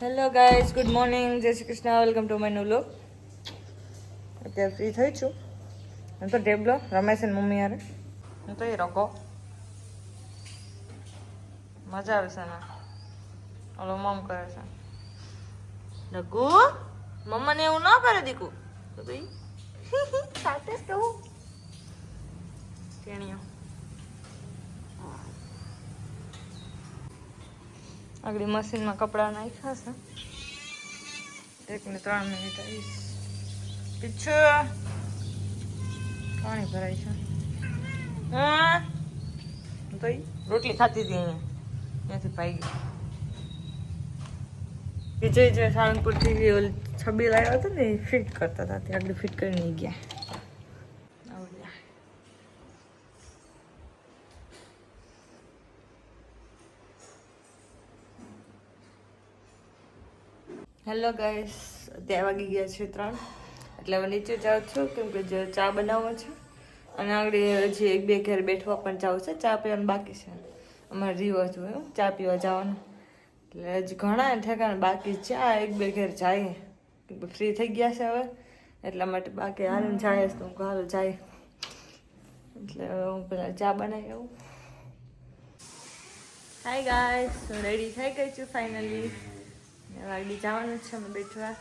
Hello guys good morning જય Shri Krishna welcome to my new લોક અત્યારે free થઈ છું. હું તો ટેબલો રમેશ અને મમ્મી યારે હું તો એ રકો મજા આવે છે ને. ઓલો મમ કરે છે. ડગુ મમ્માને એવું ન કરે દીકુ. તો ભાઈ, સાથે જ કહું તેણીઓ આગળ મશીનમાં કપડાં નાખ્યા છે. એક ને ત્રણ મિનિટ આવીશ. પીછું. પાણી ભરાય છે. હા. તો રોટલી ખાતી હતી અહીંયા. ત્યાંથી પાઈ ગઈ. વિજય જે સાળંગપુરથી ઓલી છબી લાવ્યો હતો ને, એ ફિટ કરતા હતા. ત્યાં આગળ ફિટ કરીને ગયા. હેલો ગાઈસ અત્યારે વાગી ગયા છે ત્રણ. એટલે હવે નીચે જાઉં છું કેમ કે જે ચા બનાવવો છે. અને આગળ હજી એક બે ઘેર બેઠવા પણ જાઉં છે. ચા પીવાનું બાકી છે. અમારે રિવાજ હોય હો, ચા પીવા જવાનું. એટલે હજી ઘણા ઠેકાણ બાકી છે. આ એક બે ઘેર જાય. ફ્રી થઈ ગયા છે હવે. એટલા માટે બાકી હાલ જાય તો હું હાલ જાય. એટલે હું પેલા ચા બનાવી આવું. હાય ગાય રેડી થઈ ગઈ છું ફાઇનલી વાગડી જવાનું છે, અમે બેઠવા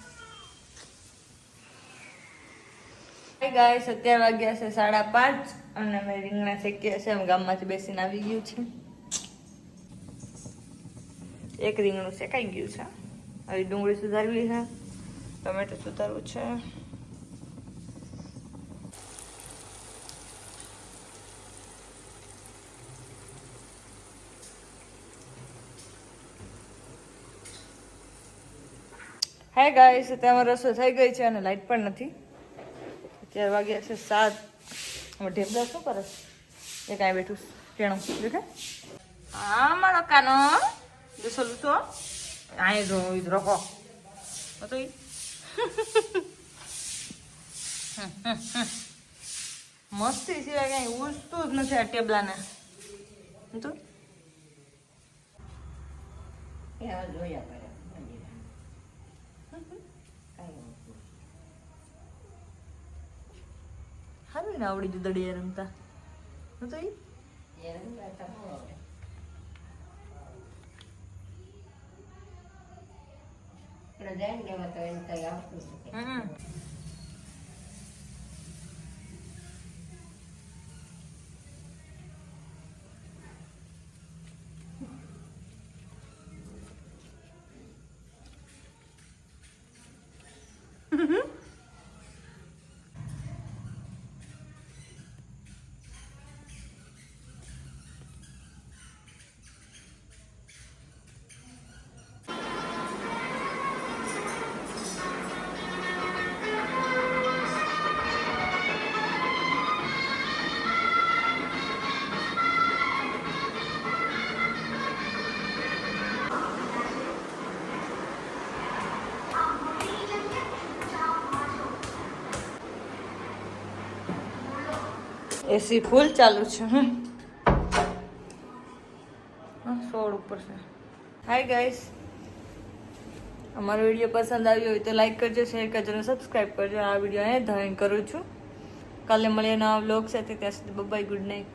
ગાય સત્યાર વાગ્યા છે સાડા પાંચ અને અમે રીંગણા શેક્યા છે, અમે ગામમાંથી બેસીને આવી ગયું છે. એક રીંગણું શેકાઈ ગયું છે. હવે ડુંગળી સુધારવી છે, ટમેટું સુધારવું છે. હાય ગાઈસ અત્યારે રસોઈ થઈ ગઈ છે અને લાઈટ પણ નથી. અત્યારે વાગ્યા છે સાત. હવે ઢેબલા શું કરે? એ કાંઈ બેઠું ટેણું દેખે હા, મારો કાનો. દસલું તો આય જો રોકો. તો મસ્તી સિવાય કાંઈ ઉસતું જ નથી આ ટેબલાને. તો? હારું ને આવડી જુ દડિયા રમતા હું તો ઈ હમ એસી ફૂલ ચાલુ છે. સોળ ઉપર છે. હાય ગાઈસ અમારો વીડિયો પસંદ આવ્યો હોય તો લાઈક કરજો શેર કરજો અને સબસ્ક્રાઈબ કરજો. આ વીડિયો અહીંયા ધોરણ કરું છું. કાલે મળીએ નવા બ્લોગ સાથે. ત્યાં સુધી બબાય ગુડ નાઇટ